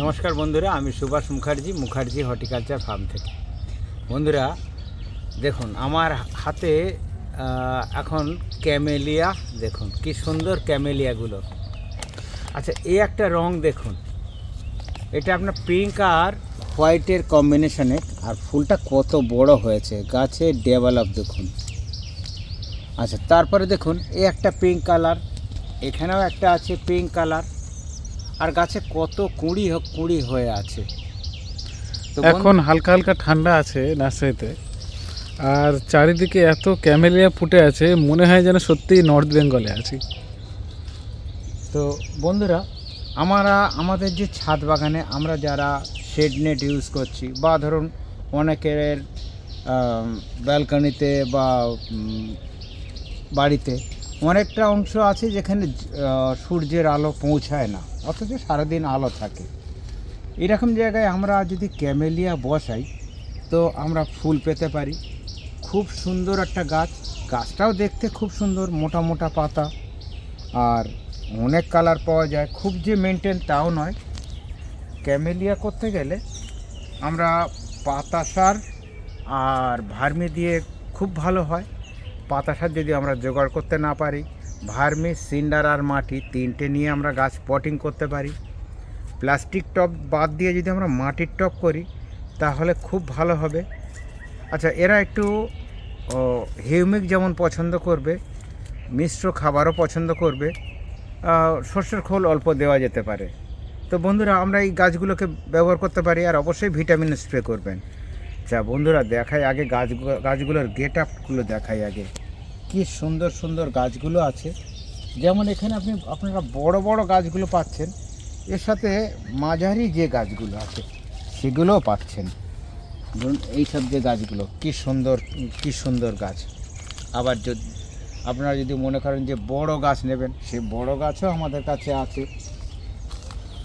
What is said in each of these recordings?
নমস্কার বন্ধুরা, আমি সুভাষ মুখার্জি মুখার্জি হর্টিকালচার ফার্ম থেকে। বন্ধুরা, দেখুন, আমার হাতে এখন ক্যামেলিয়া, দেখুন, কি সুন্দর ক্যামেলিয়াগুলো। আচ্ছা এই একটা রং দেখুন। এটা আপনার পিঙ্ক আর হোয়াইটের কম্বিনেশনে আর ফুলটা কত বড় হয়েছে, গাছে ডেভেলপ দেখুন। আচ্ছা তারপরে দেখুন, এই একটা পিঙ্ক কালার এখানেও একটা আছে পিঙ্ক কালার আর গাছে কত কুঁড়ি কুঁড়ি হয়ে আছে। এখন হালকা হালকা ঠান্ডা আছে নার্সারিতে। আর চারিদিকে এত ক্যামেলিয়া ফুটে আছে মনে হয় যেন সত্যিই নর্থ বেঙ্গলে আছি। তো বন্ধুরা আমরা আমাদের যে ছাদ বাগানে আমরা যারা শেড নেট ইউজ করছি বা ধরুন অনেকের ব্যালকনিতে বা বাড়িতে অনেকটা অংশ আছে যেখানে সূর্যের আলো পৌঁছায় না। অথচ সারাদিন আলো থাকে। এরকম জায়গায় আমরা যদি ক্যামেলিয়া বসাই, তো আমরা ফুল পেতে পারি। খুব সুন্দর একটা গাছ। গাছটাও দেখতে খুব সুন্দর, মোটা মোটা পাতা। আর অনেক কালার পাওয়া যায়। খুব যে মেনটেন তাও নয়। ক্যামেলিয়া করতে গেলে আমরা পাতা সার আর ভার্মি দিয়ে খুব ভালো হয়। পাতা সার যদি আমরা জোগাড় করতে না পারি ভার্মি, সিন্ডার আর মাটি তিনটে নিয়ে আমরা গাছ পটিং করতে পারি। প্লাস্টিক টপ বাদ দিয়ে যদি আমরা মাটির টপ করি, তাহলে খুব ভালো হবে। আচ্ছা এরা একটু হিউমিক যেমন পছন্দ করবে, মিশ্র খাবারও পছন্দ করবে শস্যের খোল অল্প দেওয়া যেতে পারে। তো বন্ধুরা, আমরা এই গাছগুলোকে ব্যবহার করতে পারি আর অবশ্যই ভিটামিন স্প্রে করবেন। যা বন্ধুরা, দেখাই আগে গাছ, গাছগুলোর গেট আপগুলো দেখাই আগে। কি সুন্দর সুন্দর গাছগুলো আছে। যেমন এখানে আপনি, আপনারা বড় বড় গাছগুলো পাচ্ছেন, এর সাথে মাঝারি যে গাছগুলো আছে, সেগুলোও পাচ্ছেন। ধরুন, এইসব যে গাছগুলো, কি সুন্দর কি সুন্দর গাছ। আবার যদি, আপনারা যদি মনে করেন যে বড় গাছ নেবেন, সে বড় গাছও আমাদের কাছে আছে।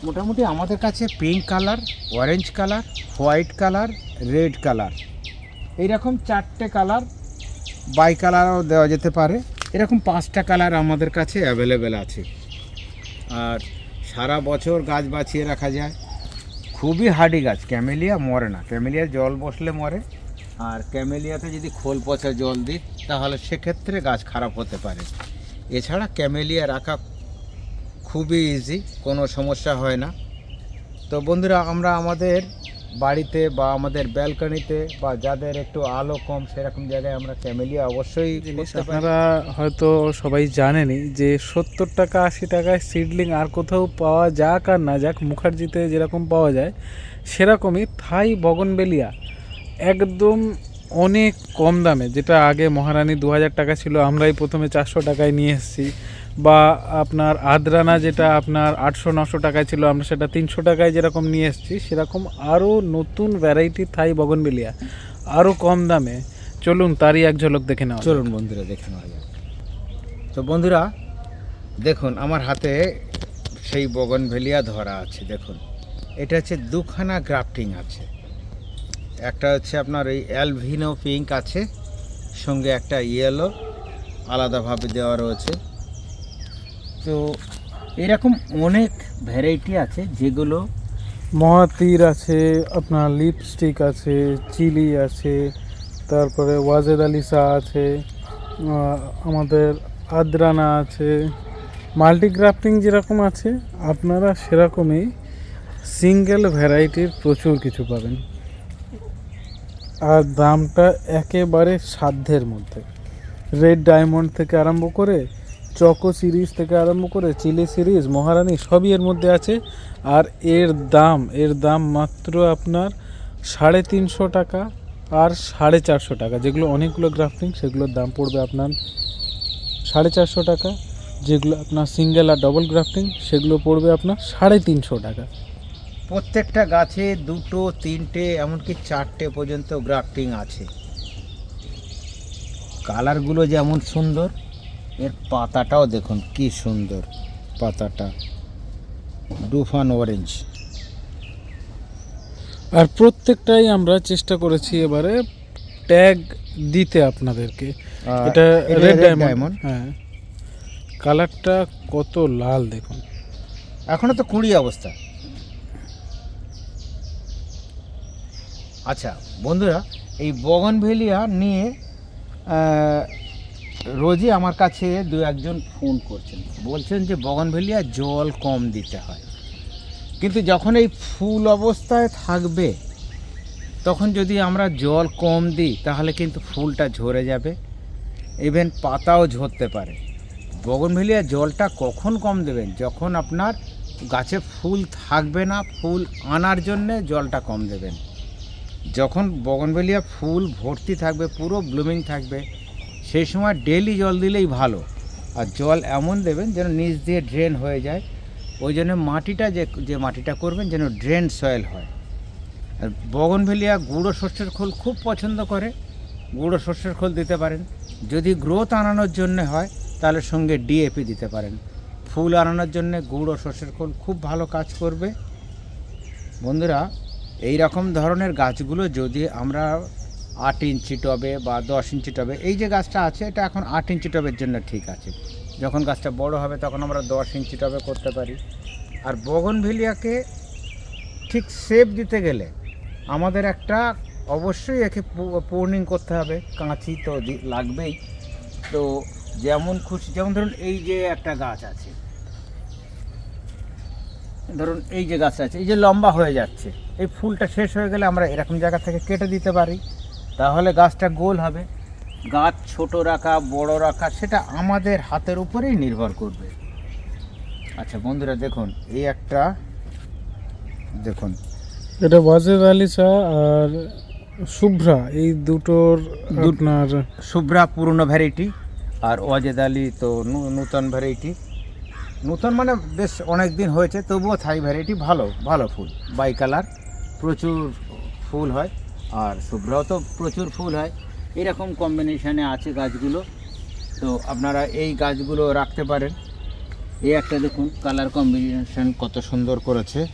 মোটামুটি আমাদের কাছে pink colour orange colour white colour red colour এইরকম চারটে কালার বাই কালারও দেওয়া যেতে পারে। এরকম পাঁচটা কালার আমাদের কাছে অ্যাভেলেবেল আছে। আর সারা বছর গাছ বাঁচিয়ে রাখা যায়। খুবই হার্ডি গাছ, ক্যামেলিয়া মরে না। ক্যামেলিয়া জল বসলে মরে। আর ক্যামেলিয়াতে যদি খোল পচা জল দিই, তাহলে সেক্ষেত্রে গাছ খারাপ হতে পারে। এছাড়া ক্যামেলিয়া রাখা খুবই ইজি কোনো সমস্যা হয় না। তো বন্ধুরা, আমরা আমাদের বাড়িতে বা আমাদের ব্যালকনিতে বা যাদের একটু আলো কম সেরকম জায়গায় আমরা ক্যামেলিয়া অবশ্যই আপনারা হয়তো সবাই জানেনই যে সত্তর টাকা আশি টাকায় সিডলিং আর কোথাও পাওয়া যাক আর না যাক মুখার্জিতে যেরকম পাওয়া যায় সেরকমই থাই বগনবেলিয়া। একদম অনেক কম দামে, যেটা আগে মহারানী দু হাজার টাকা ছিল, আমরাই প্রথমে চারশো টাকায় নিয়ে এসেছি। বা আপনার আদ্রানা যেটা আপনার আটশো, নশো টাকায় ছিল, আমরা সেটা তিনশো টাকায় যেরকম নিয়ে এসেছি, সেরকম আরও নতুন ভ্যারাইটি থাই বগনবেলিয়া, আরও কম দামে। চলুন, তারই এক ঝলক দেখে নেওয়া চলুন বন্ধুরা, দেখে নেওয়া যাক। তো বন্ধুরা, দেখুন, আমার হাতে সেই বগনভেলিয়া ধরা আছে, দেখুন। এটা হচ্ছে দুখানা গ্রাফটিং আছে। একটা হচ্ছে আপনার এই অ্যালভিনো পিঙ্ক আছে, সঙ্গে একটা ইয়েলো আলাদাভাবে দেওয়া রয়েছে। তো এরকম অনেক ভ্যারাইটি আছে যেগুলো মহাতীর আছে, আপনার লিপস্টিক আছে চিলি আছে, তারপরে ওয়াজেদ আলিসা আছে আমাদের আদ্রানা আছে। মাল্টিগ্রাফটিং যেরকম আছে, আপনারা সেরকমই সিঙ্গেল ভ্যারাইটির প্রচুর কিছু পাবেন। আর দামটা একেবারে সাধ্যের মধ্যে। রেড ডায়মন্ড থেকে আরম্ভ করে চকো সিরিজ থেকে আরম্ভ করে চিলি সিরিজ মহারানী সবই এর মধ্যে আছে। আর এর দাম এর দাম মাত্র আপনার সাড়ে তিনশো টাকা আর সাড়ে চারশো টাকা। যেগুলো অনেকগুলো গ্রাফটিং সেগুলোর দাম পড়বে আপনার সাড়ে চারশো টাকা। যেগুলো আপনার সিঙ্গেল আর ডবল গ্রাফটিং সেগুলো পড়বে আপনার সাড়ে তিনশো টাকা। প্রত্যেকটা গাছে দুটো তিনটে এমনকি চারটে পর্যন্ত গ্রাফটিং আছে। কালারগুলো যেমন সুন্দর এর পাতাটাও দেখুন কি সুন্দর পাতাটা ডুফান অরেঞ্জ আর প্রত্যেকটাই আমরা চেষ্টা করেছি এবারে ট্যাগ দিতে আপনাদেরকে। এটা রেড ডায়মন্ড হ্যাঁ। কালারটা কত লাল দেখুন। এখনও তো কুড়ি অবস্থা। আচ্ছা বন্ধুরা, এই বগনভেলিয়া নিয়ে রোজই আমার কাছে দু একজন ফোন করছেন। বলছেন যে বগনভেলিয়া জল কম দিতে হয়। কিন্তু যখন এই ফুল অবস্থায় থাকবে, তখন যদি আমরা জল কম দিই, তাহলে কিন্তু ফুলটা ঝরে যাবে। ইভেন পাতাও ঝরতে পারে। বগনভেলিয়া জলটা কখন কম দেবেন? যখন আপনার গাছে ফুল থাকবে না, ফুল আনার জন্যে জলটা কম দেবেন। যখন বগনভেলিয়া ফুল ভর্তি থাকবে, পুরো ব্লুমিং থাকবে, সেই সময় ডেলি জল দিলেই ভালো। আর জল এমন দেবেন যেন নিচ দিয়ে ড্রেন হয়ে যায়। ওই জন্য মাটিটা যে যে মাটিটা করবেন যেন ড্রেন সয়েল হয়। আর বগনভেলিয়া গুঁড়ো শস্যের খোল খুব পছন্দ করে। গুঁড়ো শস্যের খোল দিতে পারেন। যদি গ্রোথ আনানোর জন্য হয়, তাহলে সঙ্গে ডিএপি দিতে পারেন। ফুল আনানোর জন্য গুঁড়ো শস্যের খোল খুব ভালো কাজ করবে। বন্ধুরা এই রকম ধরনের গাছগুলো যদি আমরা আট ইঞ্চি টবে বা দশ ইঞ্চি টবে, এই যে গাছটা আছে, এটা এখন আট ইঞ্চি টবের জন্য ঠিক আছে। যখন গাছটা বড় হবে, তখন আমরা দশ ইঞ্চি টবে করতে পারি। আর বগনভেলিয়াকে ঠিক সেপ দিতে গেলে আমাদের একটা অবশ্যই একে পূর্ণিং করতে হবে। কাঁচি তো লাগবেই। তো যেমন খুশি, যেমন ধরুন এই যে একটা গাছ আছে। ধরুন এই যে গাছ আছে, এই যে লম্বা হয়ে যাচ্ছে। এই ফুলটা শেষ হয়ে গেলে আমরা এরকম জায়গা থেকে কেটে দিতে পারি। তাহলে গাছটা গোল হবে। গাছ ছোট রাখা বড় রাখা সেটা আমাদের হাতের উপরেই নির্ভর করবে। আচ্ছা বন্ধুরা দেখুন এই একটা দেখুন। এটা ওয়াজেদ আলী চা আর শুভ্রা এই দুটোর আপনার শুভ্রা পুরনো ভ্যারাইটি আর ওয়াজেদ আলী তো নূতন ভ্যারাইটি নূতন মানে বেশ অনেক দিন হয়েছে তবুও থাই ভ্যারাইটি ভালো ভালো ফুল বাই কালার প্রচুর ফুল হয় আর শুভ্রাও তো প্রচুর ফুল হয়। এরকম কম্বিনেশানে আছে গাছগুলো। তো আপনারা এই গাছগুলো রাখতে পারেন। এই একটা দেখুন কালার কম্বিনেশন কত সুন্দর করেছে।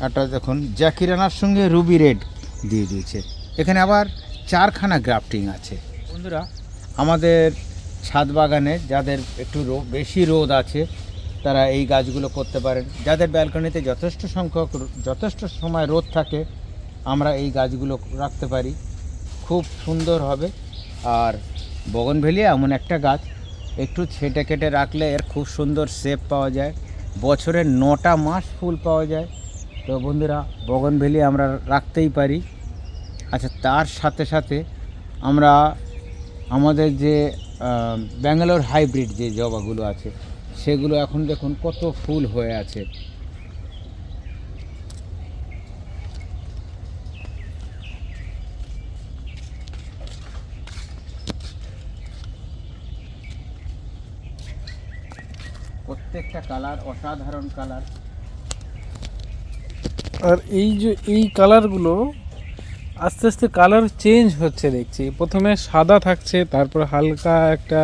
একটা দেখুন জ্যাকিরানার সঙ্গে রুবি রেড দিয়ে দিয়েছে। এখানে আবার চারখানা গ্রাফটিং আছে। বন্ধুরা, আমাদের ছাদ বাগানে যাদের একটু রো- বেশি রোদ আছে তারা এই গাছগুলো করতে পারেন। যাদের ব্যালকনিতে যথেষ্ট সংখ্যক যথেষ্ট সময় রোদ থাকে, আমরা এই গাছগুলো রাখতে পারি। খুব সুন্দর হবে। আর বগনভেলিয়া এমন একটা গাছ, একটু ছেটে কেটে রাখলে এর খুব সুন্দর শেপ পাওয়া যায়। বছরের নটা মাস ফুল পাওয়া যায়। তো বন্ধুরা বগনভেলি আমরা রাখতেই পারি। আচ্ছা তার সাথে সাথে আমরা আমাদের যে ব্যাঙ্গালোর হাইব্রিড যে জবাগুলো আছে সেগুলো এখন দেখুন কত ফুল হয়ে আছে। প্রত্যেকটা কালার অসাধারণ কালার। আর এই যে, এই কালারগুলো আস্তে আস্তে কালার চেঞ্জ হচ্ছে দেখছি। প্রথমে সাদা থাকছে, তারপর হালকা একটা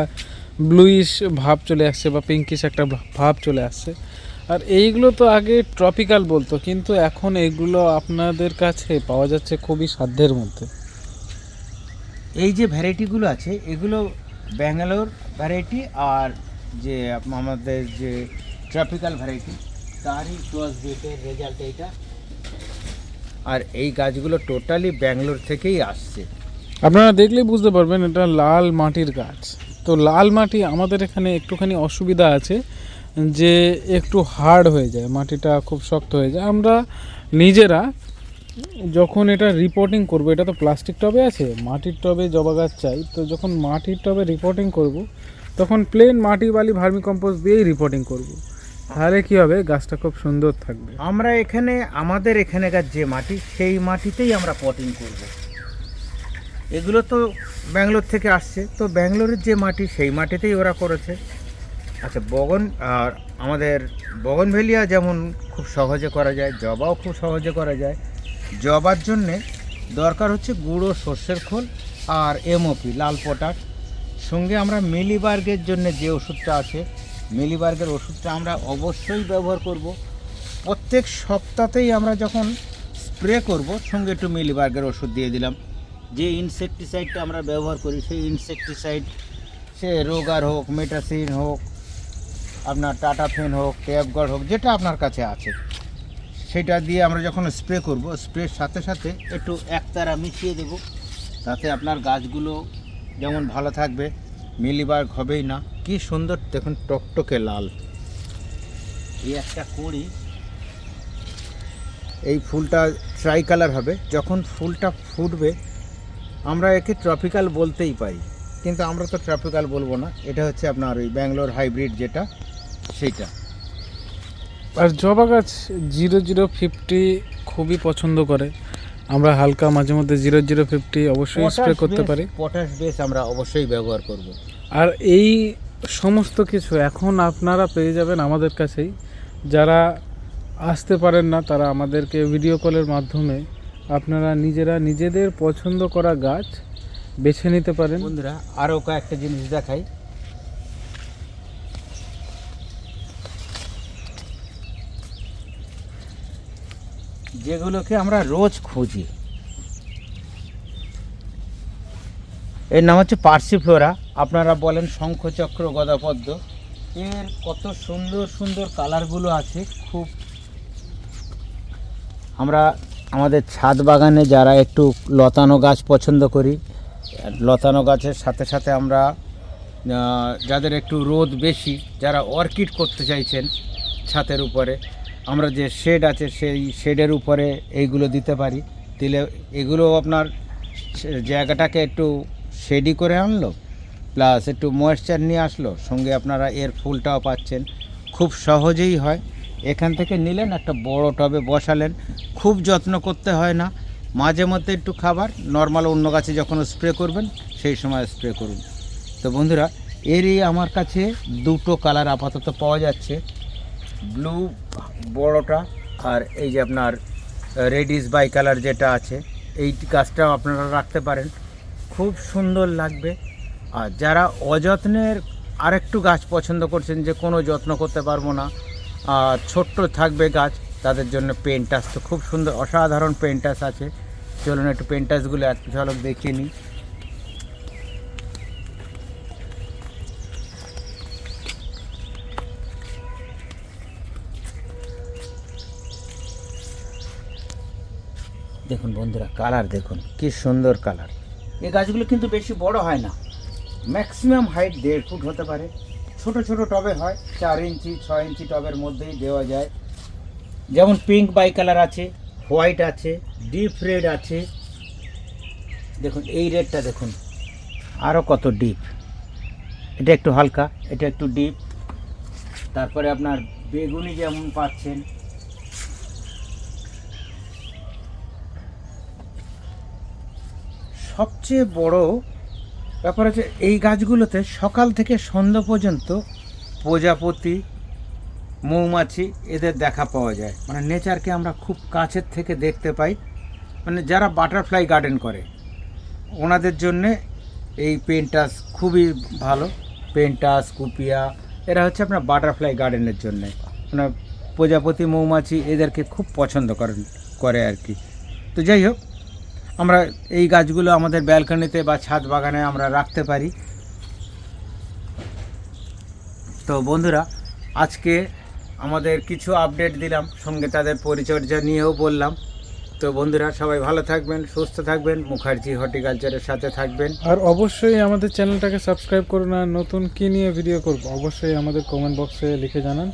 ব্লুইশ ভাব চলে আসছে বা পিঙ্কিশ একটা ভাব চলে আসছে। আর এইগুলো তো আগে ট্রপিক্যাল বলতো কিন্তু এখন এগুলো আপনাদের কাছে পাওয়া যাচ্ছে খুবই সাধ্যের মধ্যে। এই যে ভ্যারাইটিগুলো আছে এগুলো ব্যাঙ্গালোর ভ্যারাইটি আর যে আমাদের যে ট্রপিক্যাল ভ্যারাইটি তারই ক্রস ব্রিডের রেজাল্ট এইটা। আর এই গাছগুলো টোটালি ব্যাঙ্গালোর থেকেই আসছে। আপনারা দেখলেই বুঝতে পারবেন এটা লাল মাটির গাছ। তো লাল মাটি আমাদের এখানে একটুখানি অসুবিধা আছে যে একটু হার্ড হয়ে যায়, মাটিটা খুব শক্ত হয়ে যায়। আমরা নিজেরা যখন এটা রিপোর্টিং করব, এটা তো প্লাস্টিক টবে আছে, মাটির টবে জবা গাছ চাই, তো যখন মাটির টবে রিপোর্টিং করব, তখন প্লেন মাটি, বালি, ভার্মি কম্পোস্ট দিয়েই রিপোর্টিং করব। তাহলে কী হবে? গাছটা খুব সুন্দর থাকবে। আমরা এখানে, আমাদের এখানেকার যে মাটি, সেই মাটিতেই আমরা পটিং করব। এগুলো তো ব্যাঙ্গালোর থেকে আসছে। তো ব্যাঙ্গালোরের যে মাটি, সেই মাটিতেই ওরা করেছে। আচ্ছা বগন আর আমাদের বগনভেলিয়া যেমন খুব সহজে করা যায়, জবাও খুব সহজে করা যায়, জবার জন্যে দরকার হচ্ছে গুঁড়ো সর্ষের খোল আর এমওপি লাল পটাশ। সঙ্গে আমরা মিলিবার্গের জন্য যে ওষুধটা আছে, মিলিবার্গের ওষুধটা আমরা অবশ্যই ব্যবহার করব। প্রত্যেক সপ্তাহতেই আমরা যখন স্প্রে করব, সঙ্গে একটু মিলিবার্গের ওষুধ দিয়ে দিলাম। যে ইনসেকটিসাইডটা আমরা ব্যবহার করি, সেই ইনসেকটিসাইড সে রোগার হোক মেটাসিন হোক, আপনার টাটা টাটাফেন হোক ট্যাবগড় হোক, যেটা আপনার কাছে আছে, সেটা দিয়ে আমরা যখন স্প্রে করব স্প্রের সাথে সাথে একটু একতারা মিশিয়ে দেব, তাতে আপনার গাছগুলো যেমন ভালো থাকবে মিলিবাগ হবেই না। কি সুন্দর, দেখুন, টকটকে লাল। এই একটা করি এই ফুলটা ট্রাই কালার হবে, যখন ফুলটা ফুটবে আমরা একে ট্রপিক্যাল বলতেই পারি কিন্তু আমরা তো ট্রপিক্যাল বলব না। এটা হচ্ছে আপনার ওই ব্যাঙ্গালোর হাইব্রিড যেটা সেইটা। আর জবা গাছ জিরো জিরো ফিফটি খুবই পছন্দ করে। আমরা হালকা মাঝে মধ্যে জিরো জিরো ফিফটি অবশ্যই স্প্রে করতে পারি। পটাশ বেস আমরা অবশ্যই ব্যবহার করব। আর এই সমস্ত কিছু এখন আপনারা পেয়ে যাবেন আমাদের কাছেই। যারা আসতে পারেন না তারা আমাদেরকে ভিডিও কলের মাধ্যমে আপনারা নিজেরা নিজেদের পছন্দ করা গাছ বেছে নিতে পারেন। বন্ধুরা আরও কয়েকটা জিনিস দেখাই। যেগুলোকে আমরা রোজ খুঁজি। এর নাম হচ্ছে পার্সিফ্লোরা। আপনারা বলেন শঙ্খচক্র গদাপদ্ম। এর কত সুন্দর সুন্দর কালারগুলো আছে, খুব আমরা আমাদের ছাদ বাগানে যারা একটু লতানো গাছ পছন্দ করি, লতানো গাছের সাথে সাথে আমরা যাদের একটু রোদ বেশি, যারা অর্কিড করতে চাইছেন ছাতের উপরে, আমরা যে শেড আছে সেই শেডের উপরে এইগুলো দিতে পারি। দিলে এগুলো আপনার জায়গাটাকে একটু শেডি করে আনলো প্লাস একটু ময়েশ্চার নিয়ে আসলো, সঙ্গে আপনারা এর ফুলটাও পাচ্ছেন। খুব সহজেই হয়। এখান থেকে নিলেন, একটা বড় টবে বসালেন। খুব যত্ন করতে হয় না। মাঝে মধ্যে একটু খাবার, নর্মাল অন্য গাছে যখন স্প্রে করবেন, সেই সময় স্প্রে করুন। তো বন্ধুরা, এরই আমার কাছে দুটো কালার আপাতত পাওয়া যাচ্ছে। ব্লু বড়টা আর এই যে আপনার রেডিস বাই কালার যেটা আছে, এই গাছটাও আপনারা রাখতে পারেন। খুব সুন্দর লাগবে। আর যারা অযত্নের আরেকটু গাছ পছন্দ করছেন যে কোনো যত্ন করতে পারব না ছোট্ট থাকবে গাছ, তাদের জন্য পেন্টাস তো খুব সুন্দর, অসাধারণ পেন্টাস আছে। চলুন একটু পেন্টাসগুলো এক ঝলক দেখিয়ে নিই। দেখুন বন্ধুরা, কালার দেখুন, কি সুন্দর কালার। এই গাছগুলো কিন্তু বেশি বড় হয় না, ম্যাক্সিমাম হাইট দেড় ফুট হতে পারে। ছোট ছোট টবে হয়, চার ইঞ্চি, ছয় ইঞ্চি টবের মধ্যেই দেওয়া যায়। যেমন পিঙ্ক বাই কালার আছে হোয়াইট আছে ডিপ রেড আছে। দেখুন, এই রেডটা দেখুন আরও কত ডিপ এটা একটু হালকা, এটা একটু ডিপ তারপরে আপনার বেগুনি যেমন পাচ্ছেন। সবচেয়ে বড় ব্যাপার হচ্ছে, এই গাছগুলোতে সকাল থেকে সন্ধ্যা পর্যন্ত প্রজাপতি, মৌমাছি এদের দেখা পাওয়া যায়। মানে নেচারকে আমরা খুব কাছের থেকে দেখতে পাই। মানে যারা বাটারফ্লাই গার্ডেন করে, ওনাদের জন্যে এই পেন্টাস খুবই ভালো। পেন্টাস, কুপিয়া, এরা হচ্ছে আপনার বাটারফ্লাই গার্ডেনের জন্যে। মানে প্রজাপতি, মৌমাছি এদেরকে খুব পছন্দ করেন, করে আর কি। তো যাই হোক আমরা এই গাছগুলো আমাদের ব্যালকনিতে বা ছাদ বাগানে আমরা রাখতে পারি। তো বন্ধুরা, আজকে আমাদের কিছু আপডেট দিলাম, সঙ্গে তাদের পরিচর্যা নিয়েও বললাম। তো বন্ধুরা, সবাই ভালো থাকবেন, সুস্থ থাকবেন, মুখার্জি হর্টিকালচারের সাথে থাকবেন। আর অবশ্যই আমাদের চ্যানেলটাকে সাবস্ক্রাইব করুন, আর নতুন কী নিয়ে ভিডিও করব, অবশ্যই আমাদের কমেন্ট বক্সে লিখে জানান।